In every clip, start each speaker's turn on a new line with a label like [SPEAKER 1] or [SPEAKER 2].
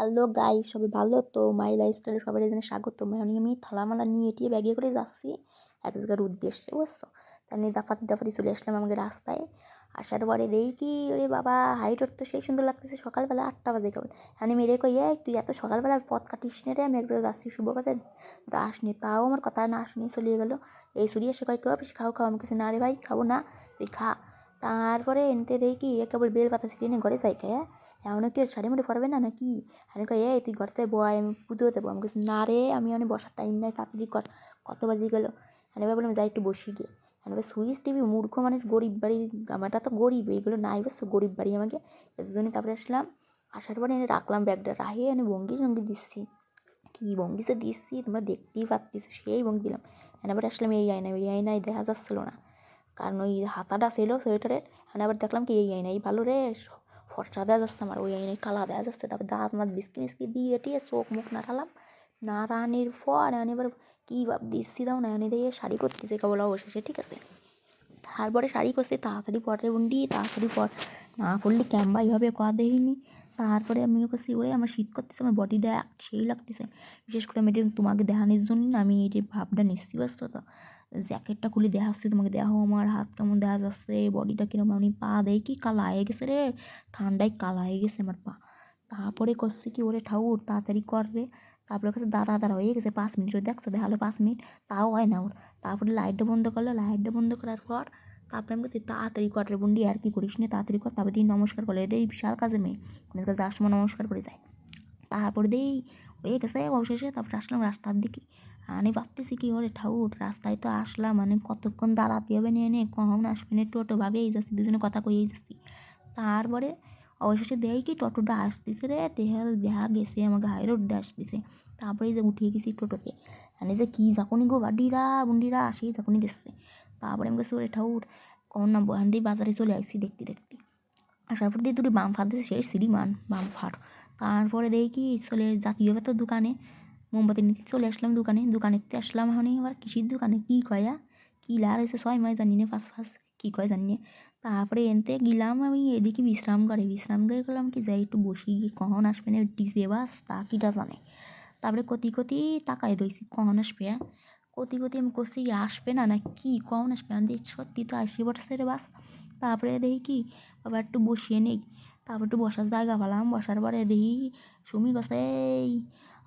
[SPEAKER 1] Hello guy সবাই ভালো? তো মাই লাইফস্টাইলে সবাই এখানে স্বাগত। মানে আমি থালামালা নিয়ে এটিয়ে ব্যাগে করে যাচ্ছি। এক জায়গার উদ্দেশ্যে, বুঝছ? তার নিয়ে দাফাতি দাফাতি চলে আসলাম আমাকে রাস্তায়। আসার পরে দেখি, ওরে বাবা হাইট ওর তো সেই সুন্দর লাগতেছে সকালবেলা আটটা বাজে কেবল। আমি মেরে কই, এই, তুই এত সকালবেলা পথ কাটিস নে রে, আমি এক জায়গায় যাচ্ছি, শুভ কাছে আসনি। তাও আমার কথা না শুনে চলিয়ে গেলো। এই সুরি এসে কয় কেউ খাও খাও। আমি কিছু না রে ভাই, খাব না, তুই খা। তারপরে এনতে দেখি কেবল বেল পাতা ছিটিয়ে নিয়ে ঘরে যাই খায় এমন কি শাড়ি মুড়ি পরবে না নাকি? আমি কই, এই, তুই ঘরতে বয়, আমি পুজো দেবো। আমি কিছু না রে, আমি অনেক বসার টাইম নাই, তাড়াতাড়ি কর। কত বাজে গেল। আমি বললাম যাই একটু বসি গিয়ে। আমি সুইচ টিভি, মূর্খ মানুষ, গরিব বাড়ি, আমারটা তো গরিব, এইগুলো নাই বসছো গরিব বাড়ি আমাকে। এর জন্য তারপরে আসলাম। আসার পরে এনে রাখলাম ব্যাগটা। রাহিয়ে এনে ভঙ্গি সঙ্গি দিচ্ছি। কী ভঙ্গি সে দিচ্ছি, তোমরা দেখতেই পাচ্ছিস সেই ভঙ্গি দিলাম। এনে আসলাম এই আয়না ওই আয়নায় দেখা যাচ্ছিল না। কারণ ওই হাতাটা ছিল সোয়েটারের আমি আবার দেখলাম কি, এই আয়নাই ভালো রে ফর্সা দেওয়া যাচ্ছে আমার ওই আইনে কালা দেওয়া যাচ্ছে তারপর দাঁত মাত বিস্কি মিস্কি দিয়ে টিয়ে চোখ মুখ নাড়ালাম নাড়ানির পর আমি এবার কী ভাব দিচ্ছি দাও না এনে দিয়ে শাড়ি করতেছে কেবল অবশেষে ঠিক আছে তারপরে শাড়ি করছে তাড়াতাড়ি পরে বুন্ডি তাড়াতাড়ি পর না করলে ক্যাম্বা এইভাবে কয়া দেখিনি তারপরে আমি করছি ওরে আমার শীত করতেছে, আমার বডি বডিটা সেই লাগতেছে। বিশেষ করে আমি এটা তোমাকে দেখানোর জন্য আমি এই ভাবটা নিচ্ছি ব্যস্ত তো? জ্যাকেটটা খুলে দেখাচ্ছি, তোমাকে দেখো আমার, হাত কেমন দেখা যাচ্ছে বডিটা কীরকম, আমি পা দেয় কি কালা হয়ে গেছে রে? ঠান্ডায় কালা হয়ে গেছে আমার পা। তারপরে করছে কি ওরে ঠাউর তাড়াতাড়ি কর রে। তারপরে কাছে দাঁড়া দাঁড়া হয়ে গেছে পাঁচ মিনিট দেখছ দেখাল পাঁচ মিনিট? তাও হয় না ওর। তারপরে লাইটটা বন্ধ করল লাইটটা বন্ধ করার পর তারপরে আমি বলছি, তাড়াতাড়ি কর রে বন্ডি, আর কি করিস নি, তাড়াতাড়ি কর। তারপরে দিয়ে নমস্কার করলে এদের বিশাল কাজে মেয়ে। অনেক কাছে সময় নমস্কার করে যায় তারপরে দিই, হয়ে গেছে অবশেষে, তারপরে আসলাম রাস্তার দিকে। আমি ভাবতেছি কি, ওরে ঠাউর রাস্তায় তো আসলাম মানে কতক্ষণ দাঁড়াতে হবে নিয়ে নে কখন আসবে না টোটো ভাবেই যাচ্ছি, দুজনে কথা কইয়েই যাচ্ছি। তারপরে অবশেষে দেয় কি, টোটোটা আসতেছে রে, দেহা দেখা গেছে আমাকে হাই রোডে আসতেছে। তারপরে যে উঠিয়ে গেছি টোটোতে। মানে যে কী যখনই গো বাডিরা বুন্ডিরা, সেই যখনই দেখছে তারপরে আমি গেছি ওরে ঠাউর কখন না বহান দিয়ে বাজারে চলে আসছি দেখতে দেখতে। আসার পর দিয়ে দুটি বাম দিয়েছে সেই সিঁড়িমান বাম ফাট। তারপরে দেখি চলে জাতীয় তো দোকানে, মোমবাতি নিতে চলে আসলাম দোকানে। দোকানেতে আসলাম এখন এবার কৃষির দোকানে, কী কয়া? কী লার হয়েছে ছয় মাস জানি না, পাঁচ পাঁচ কী কয় জানি না। তারপরে এনতে গেলাম আমি, এদিকে বিশ্রাম করে বিশ্রাম করে গেলাম কি যাই, একটু বসি কখন আসবে না, ডিজে বাস তা কিটা জানে। তারপরে কতি কতি তাকায় রয়েছি কখন আসবে কতি কতি আমি করছি আসবে না না কি কখন আসবে? আমি দেখছি সত্যি তো আসি পড়ছে রে বাস। তারপরে দেখি কি, আবার একটু বসিয়ে নেই। তারপর একটু বসার জায়গা পালাম বসার পরে দেখি সুমি কষে এই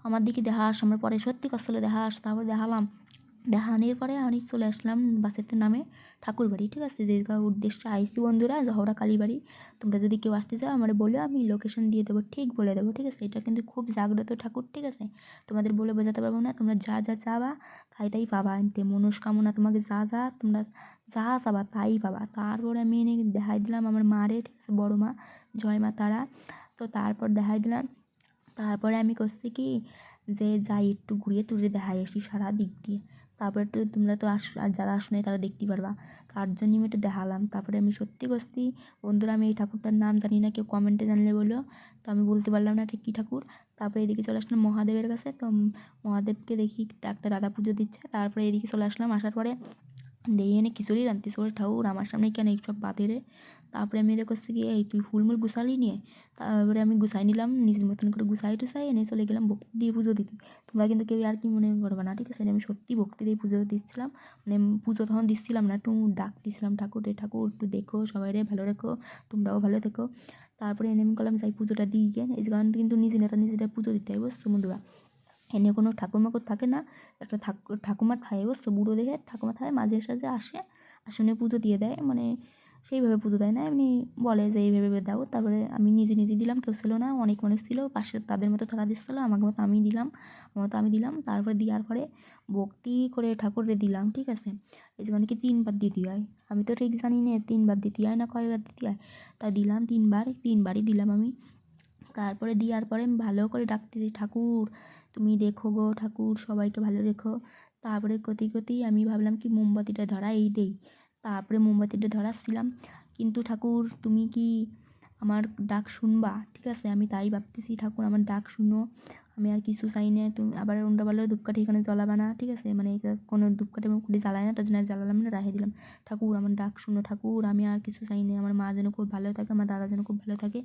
[SPEAKER 1] আমার দিকে দেখা আস, আমার পরে সত্যি কষ্ট দেখা আস, তারপর দেখালাম দেখানোর পরে আমি চলে আসলাম বাসেতে নামে ঠাকুরবাড়ি, ঠিক আছে? যে উদ্দেশ্যে আইসি বন্ধুরা, জহরা কালীবাড়ি। তোমরা যদি কেউ আসতে চাও, আমার বলে, আমি লোকেশন দিয়ে দেবো, ঠিক বলে দেবো, ঠিক আছে? এটা কিন্তু খুব জাগ্রত ঠাকুর, ঠিক আছে? তোমাদের বলে বোঝাতে পারব না, তোমরা যা যা চাবা, তাই তাই পাবা। আনতে মনস্কামনা তোমাকে যা যা, তোমরা যা চাবা, তাই পাবা। তারপরে আমি এনে দেখাই দিলাম আমার মারে, ঠিক আছে? বড়ো মা, জয় মা তারা। তো তারপর দেখাই দিলাম। তারপরে আমি করছি কি, যে যাই একটু ঘুরিয়ে টুরিয়ে দেখাই আসি সারা দিক দিয়ে। তারপরে একটু তোমরা তো আস, আর যারা আসো নাই তারা দেখতেই পারবা। তার জন্য আমি একটু দেখালাম। তারপরে আমি সত্যি বসতি বন্ধুরা, আমি এই ঠাকুরটার নাম জানি না, কেউ কমেন্টে জানলে বলো। তো আমি বলতে পারলাম না ঠিক কী ঠাকুর। তারপরে এদিকে চলে আসলাম মহাদেবের কাছে। তো মহাদেবকে দেখি একটা দাদা পুজো দিচ্ছে। তারপরে এদিকে চলে আসলাম, আসার পরে দিয়ে এনে খিচুড়ি রান্তিস বলে ঠাকুর আমার সামনে কেন এইসব বাদে রে? তারপরে আমি এদের করছি গিয়ে এই তুই ফুলমুল গুছালি নিয়ে, তারপরে আমি গুছাই নিলাম, নিজের মতন করে গুছাই টুসাই এনে চলে গেলাম ভক্তি দিয়ে পুজো দিতে। তোমরা কিন্তু কেউ আর কি মনে করবে না, ঠিক আছে? আমি সত্যি ভক্তি দিয়ে পুজো দিচ্ছিলাম মানে পুজো তখন দিচ্ছিলাম না, একটু ডাক দিচ্ছিলাম ঠাকুর রে, ঠাকুর, একটু দেখো সবাই রে, ভালো রেখো, তোমরাও ভালো থেকো। তারপরে এনে আমি করলাম যাই পুজোটা দিই গিয়ে, এই কারণ কিন্তু নিজে নেতা নিজেরা পুজো দিতে হয়, বুঝছ বন্ধুরা? এনে কোনো ঠাকুর মাকুর থাকে না। একটা ঠাকুর ঠাকুমার থাকে বুঝছ বুড়ো দেখে ঠাকুমা থাকে, মাঝে সাঝে আসে আসনে পুজো দিয়ে দেয় মানে সেইভাবে পুজো দেয় না, এমনি বলে যে এইভাবে দাও। তারপরে আমি নিজে নিজে দিলাম, কেউ ছিল না, অনেক মানুষ ছিল, পাশে তাদের মতো তারা দিচ্ছিল আমাকে মতো আমি দিলাম, আমার মতো আমি দিলাম, তারপরে দেওয়ার পরে ভক্তি করে ঠাকুরে দিলাম, ঠিক আছে? এই জন্য কি তিনবার দিতে হয়? আমি তো ঠিক জানি না, তিনবার দিতে হয় না, কয়বার দিতে হয়? তা দিলাম তিনবার, তিনবারই দিলাম আমি। তারপরে দেওয়ার পরে ভালো করে ডাকতেছি ঠাকুর তুমি দেখো গো ঠাকুর, সবাইকে ভালো রেখো। তারপরে কতি কতি আমি ভাবলাম কি মোমবাতিটা ধরা এই দেই। তারপরে মোমবাতিটা ধরাচ্ছিলাম কিন্তু ঠাকুর, তুমি কি আমার ডাক শুনবা? ঠিক আছে, আমি তাই ভাবতেছি, ঠাকুর আমার ডাক শুনো। আমি আর কিছু চাই না, তুমি আবার অন্যটা বলো ধূপকাঠি এখানে জ্বালাবে না, ঠিক আছে? মানে কোনো ধূপকাঠি মুখকাঠি জ্বালায় না, তার জন্য জ্বালালাম না রাখে দিলাম। ঠাকুর আমার ডাক শুনো, ঠাকুর, আমি আর কিছু চাই না, আমার মা যেন খুব ভালো থাকে, আমার দাদা যেন খুব ভালো থাকে।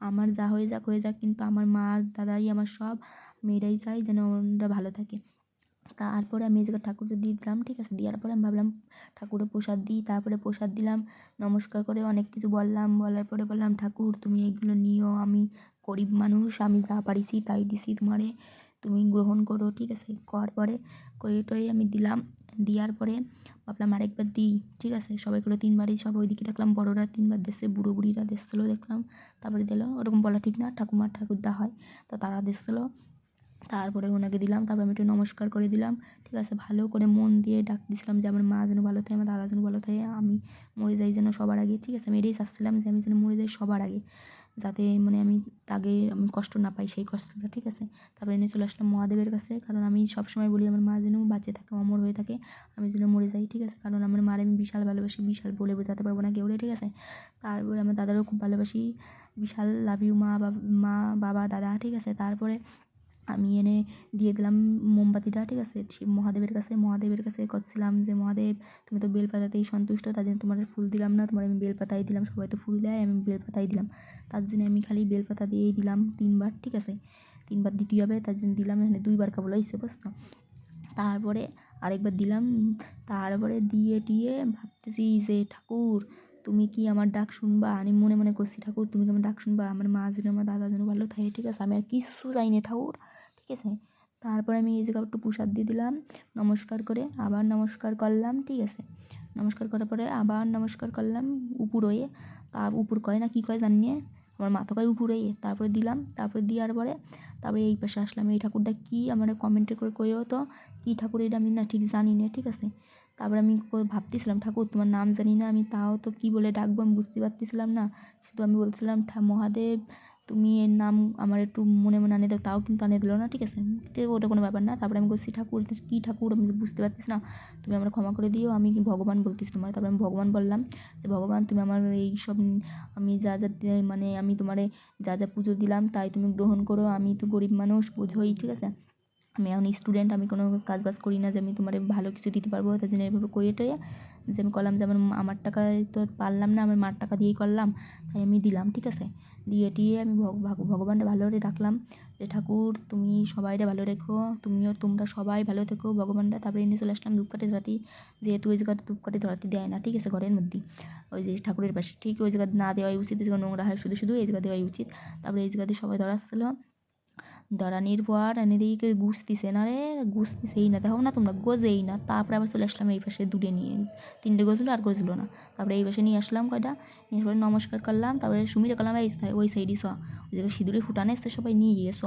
[SPEAKER 1] আমার যা হয়ে যাক হয়ে যাক, কিন্তু আমার মা, দাদাই, আমার সব এটাই চাই যেন ওরা ভালো থাকে। তারপরে আমি এই জায়গায় ঠাকুরকে দিয়ে দিলাম, ঠিক আছে? দেওয়ার পরে আমি ভাবলাম ঠাকুরের প্রসাদ দিই। তারপরে প্রসাদ দিলাম, নমস্কার করে অনেক কিছু বললাম। বলার পরে বললাম, ঠাকুর, তুমি এগুলো নিও, আমি গরিব মানুষ, আমি যা পারিছি তাই দিছি তোমারে। তুমি গ্রহণ করো, ঠিক আছে? করার পরে করে টরে আমি দিলাম। দেওয়ার পরে ভাবলাম আরেকবার দিই, ঠিক আছে? সবাই করে তিনবারই সব ওইদিকে দেখলাম বড়োরা তিনবার দেশে বুড়ো বুড়িরা দেখছিলো দেখলাম। তারপরে দিল, ওরকম বলা ঠিক না ঠাকুমার ঠাকুরদা হয়, তো তারা দেখছিলো তারপরে ওনাকে দিলাম, তারপর আমি একটু নমস্কার করে দিলাম, ঠিক আছে? ভালো করে মন দিয়ে ডাক দিছিলাম যে, আমার মা যেন ভালো থাকে, আমার দাদা যেন ভালো থাকে, আমি মরে যাই যেন সবার আগে। ঠিক আছে? আমি এটাই চাচ্ছিলাম যে, আমি যেন মরে যাই সবার আগে। যাতে মানে আমি তাকে আমি কষ্ট না পাই, সেই কষ্টটা, ঠিক আছে? তারপরে এনে চলে আসলাম মহাদেবের কাছে। কারণ আমি সবসময় বলি, আমার মা যেন বাঁচে থাকে, অমর হয়ে থাকে, আমি যেন মরে যাই, ঠিক আছে? কারণ আমার মার আমি বিশাল ভালোবাসি, বিশাল বলে বোঝাতে পারব না কেউ ঠিক আছে? তারপরে আমার দাদারও খুব ভালোবাসি, বিশাল লাভ ইউ মা বা, মা, বাবা, দাদা, ঠিক আছে? তারপরে আমি এনে দিয়ে দিলাম মোমবাতিটা, ঠিক আছে? শিব মহাদেবের কাছে মহাদেবের কাছে করছিলাম যে, মহাদেব, তুমি তো বেলপাতাতেই সন্তুষ্ট, তার জন্য তোমার ফুল দিলাম না, তোমার আমি বেলপাতাই দিলাম, সবাই তো ফুল দেয়, আমি বেলপাতাই দিলাম। তার জন্য আমি খালি বেলপাতা দিয়েই দিলাম তিনবার, ঠিক আছে? তিনবার দিতে হবে, তার জন্য দিলাম, এখানে দুইবার কেবল হয়েছে বুঝতো তারপরে আরেকবার দিলাম, তারপরে দিয়ে টিয়ে ভাবতেছি যে, ঠাকুর, তুমি কি আমার ডাক শুনবা? আমি মনে মনে করছি, ঠাকুর, তুমি কি আমার ডাক শুনবা? আমার মা যেন আমার দাদা যেন ভালো থাকে, ঠিক আছে? আমি আর কিচ্ছু চাই না, ঠাকুর। ঠিক আছে? তারপরে আমি এই জায়গায় একটু প্রসাদ দিয়ে দিলাম, নমস্কার করে আবার নমস্কার করলাম, ঠিক আছে? নমস্কার করার পরে আবার নমস্কার করলাম উপর হয়ে। তা উপর কয় না কী কয় জানি না, আমার মাথা কয় উপর হয়ে। তারপরে দিলাম, তারপরে দেওয়ার পরে তারপরে এই পাশে আসলাম, এই ঠাকুরটা কী আমার কমেন্টে করে কইও তো, কী ঠাকুর এটা আমি না ঠিক জানি না, ঠিক আছে? তারপরে আমি ভাবতেছিলাম, ঠাকুর, তোমার নাম জানি না, আমি তাও তো কী বলে ডাকবো আমি বুঝতে পারতেছিলাম না। শুধু আমি বলছিলাম মহাদেব তুমি এর নাম আমার একটু মনে মনে আনে দাও, তাও কিন্তু আনে দিল না, ঠিক আছে? ওটা কোনো ব্যাপার না। তারপরে আমি বলছি, ঠাকুর, কী ঠাকুর? আমি বুঝতে পারছিস না। তুমি আমার ক্ষমা করে দিও, আমি ভগবান বলতেছি তোমার? তারপরে আমি ভগবান বললাম যে, ভগবান, তুমি আমার এই সব আমি যা যা মানে আমি তোমারে যা যা পুজো দিলাম, তাই তুমি গ্রহণ করো। আমি তো গরিব মানুষ, বোঝোই, ঠিক আছে? আমি এখন স্টুডেন্ট আমি কোনো কাজ বাজ করি না যে আমি তোমার ভালো কিছু দিতে পারব, তার জন্য এভাবে কইয়ে যে আমি করলাম যে আমার আমার টাকায় তো পারলাম না, আমার মার টাকা দিয়েই করলাম, তাই আমি দিলাম, ঠিক আছে? দিয়ে টিয়ে আমি ভগবানটা ভালো করে ডাকলাম, যে ঠাকুর তুমি সবাইরে ভালো রেখো তুমিও তোমরা সবাই ভালো থেকো ভগবানটা তারপরে এনে চলে আসলাম ধূপকাঠি ধরাতি, যেহেতু ওই জায়গাতে ধূপকাঠি ধরাতি দেয় না, ঠিক আছে, ঘরের মধ্যেই। ওই যে ঠাকুরের পাশে, ঠিক ওই জায়গা না দেওয়াই উচিত এই জায়গা নোংরা হয় শুধু শুধু, এই জায়গা দেওয়াই উচিত। তারপরে এই জায়গাতে সবাই ধরাচ্ছিলো দরানির পর এদিকে গুছতিছে না রে গুছতিছেই না। দেখো না, তোমরা গোজেই না। তারপরে আবার চলে আসলাম এই পাশে দূরে নিয়ে। তিনটে গজলো আর গজলো না। তারপরে এই পাশে নিয়ে আসলাম কয়টা? নিয়ে পরে নমস্কার করলাম। তারপরে সুমিরে করলাম এই ওই সাইডই স। ওই জায়গায় সিঁদুরে ফুটানে এসছে সবাই নিয়ে গিয়ে স।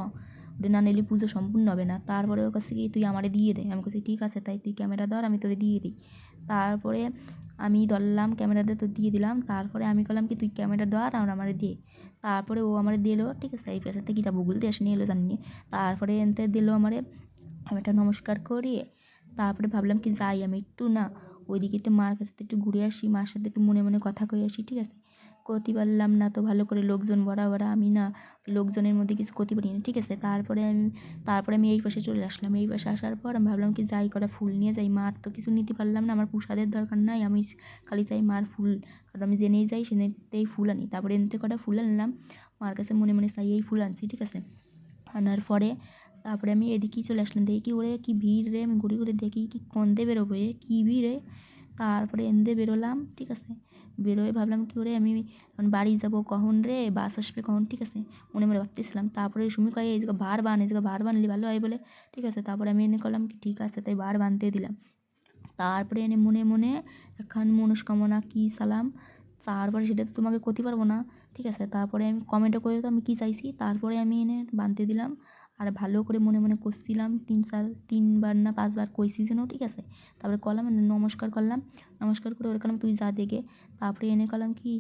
[SPEAKER 1] ওটা না নিলে পুজো সম্পূর্ণ হবে না। তারপরে ওর কাছে কি তুই আমারে দিয়ে দে। আমি কাছে ঠিক আছে, তাই তুই ক্যামেরা ধর, আমি তোরে দিয়ে দিই। তারপরে আমি ধরলাম ক্যামেরাতে তো দিয়ে দিলাম, তারপরে আমি করলাম কি, তুই ক্যামেরা ধর, আর আমার দিয়ে তারপরে ও আমার দিলো, ঠিক আছে, এই পেশা থেকে এটা ভূগোল দিয়ে আসেনি, এলো জানি। তারপরে এনতে দিল আমারে, আমি একটা নমস্কার করিয়ে তারপরে ভাবলাম কি, যাই, আমি একটু না, ওইদিকে তো মার কাছে একটু ঘুরে আসি, মার সাথে একটু মনে মনে কথা কয়ে আসি, ঠিক আছে? করতে পারলাম না, তো ভালো করে লোকজন ভরা ভরা আমি না লোকজনের মধ্যে কিছু করতে পারি না ঠিক আছে? তারপরে আমি তারপরে আমি এই পাশে চলে আসলাম। এই পাশে আসার পর আমি ভাবলাম কি, যাই করা ফুল নিয়ে যাই। মার তো কিছু নিতে পারলাম না, আমার প্রসাদের দরকার নাই, আমি খালি চাই মার ফুল, কারণ আমি জেনেই যাই, সেনেতেই ফুল আনি। তারপরে এনতে কটা ফুল আনলাম, মার কাছে মনে মনে চাই, এই ফুল আনছি, ঠিক আছে? আনার পরে, তারপরে আমি এদিকেই চলে আসলাম, দেখি ওরে কি ভিড় রে, আমি ঘুরে ঘুরে দেখি কি কন্দে বেরোবে কী ভিড় রে তারপরে এনদে বেরোলাম, ঠিক আছে? বেরোয়, ভাবলাম কী করে আমি বাড়ি যাব কখন রে? বাস আসবে কখন? ঠিক আছে। মনে মনে ভাবতেছিলাম। তারপরে সুমি কয়, এই জায়গা বার বান, এই জায়গা বার বানলে ভালো হয় বলে। ঠিক আছে, তারপরে আমি এনে করলাম কি, ঠিক আছে, তাই বার বানতে দিলাম। তারপরে এনে মনে মনে এখন মনস্কামনা কী সালাম, তারপরে সেটা তো তোমাকে করতে পারব না। ঠিক আছে, তারপরে আমি কমেন্টও করে তো আমি কী চাইছি, তারপরে আমি এনে বানতে দিলাম। আর ভালো করে মনে মনে করছিলাম, তিন চার, তিনবার না পাঁচবার কইছি যেন, ঠিক আছে? তারপরে করলাম নমস্কার করলাম। নমস্কার করে ওরকম তুই যা দেখে, তারপরে এনে করলাম কি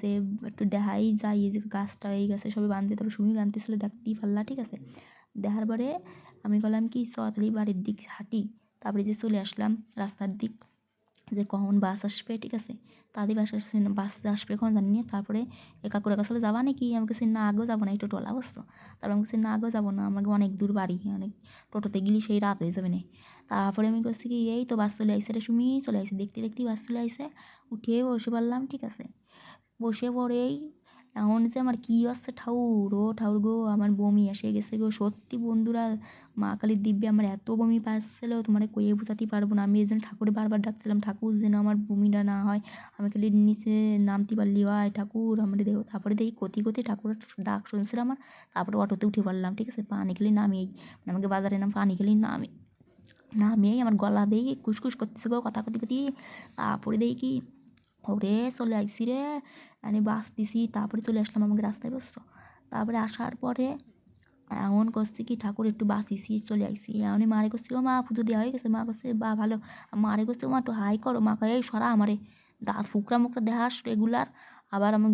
[SPEAKER 1] যে, একটু দেখাই যাই যে গাছটা, এই গাছে সবাই বাঁধতে তারপরে সুমি বাঁধতেছিল দেখতেই পারলা ঠিক আছে? দেখার পরে আমি করলাম কি সতলি বাড়ির দিক, হাঁটি, তারপরে যে চলে আসলাম রাস্তার দিক। যে কখন বাস আসবে, ঠিক আছে? তাদের বাস আসছে না বাস আসবে কখন জানি না। তারপরে এ কাকুরা কাছে যাবা নাকি? আমি কাছে না আগেও যাব না। একটু টোটোলা বসতো তারপর আমি কাছে না আগেও যাব না। আমাকে অনেক দূর বাড়ি, অনেক টোটোতে গেলে সেই রাত হয়ে যাবে না। তারপরে আমি করছি কি, এই তো বাস চলে আসছে রে সুমি, চলে আসছে দেখতে দেখতে বাস চলে আসছে উঠে বসে পারলাম ঠিক আছে? বসে পড়েই এখন যে আমার কী হচ্ছে ঠাউর ও ঠাউর গো, আমার বমি এসে গেছে গো। সত্যি বন্ধুরা, মা কালীর দিব্যে আমার এত বমি পাচ্ছিল, তোমার কয়ে বোঝাতে পারব না। আমি এই জন্য ঠাকুরে বারবার ডাকছিলাম, ঠাকুর, যেন আমার বমিটা না হয়। আমি খালি নিচে নামতে পারলি হয় ঠাকুর, আমার দেহ। তারপরে দেখি কতি কতি ঠাকুরের ডাক শুনছিল আমার। তারপরে অটোতে উঠে পারলাম ঠিক আছে? পানি খেলে নামিয়েই মানে আমাকে বাজারে নাম পানি খেলেই নামে, নামিয়েই আমার গলা দেখি কুসকুস করতেছে গো, কথা কতি কতি। তারপরে দেখি ওরে চলে আইসি রে। আমি বাস দিছি, তারপরে চলে আসলাম আমাকে রাস্তায় বসছো তারপরে আসার পরে এমন করছি কি, ঠাকুর একটু বাঁচিছি চলে আইসি এমনি মারে করছি, ও মা, পুজো দেওয়া হয়ে গেছে। মা করছে, বা, ভালো। মারে করছে, ও মা, একটু হাই করো। মা কয়ে সরা আমারে। দাঁত ফুকরা মুকরা দেখাস রেগুলার। আবার আমি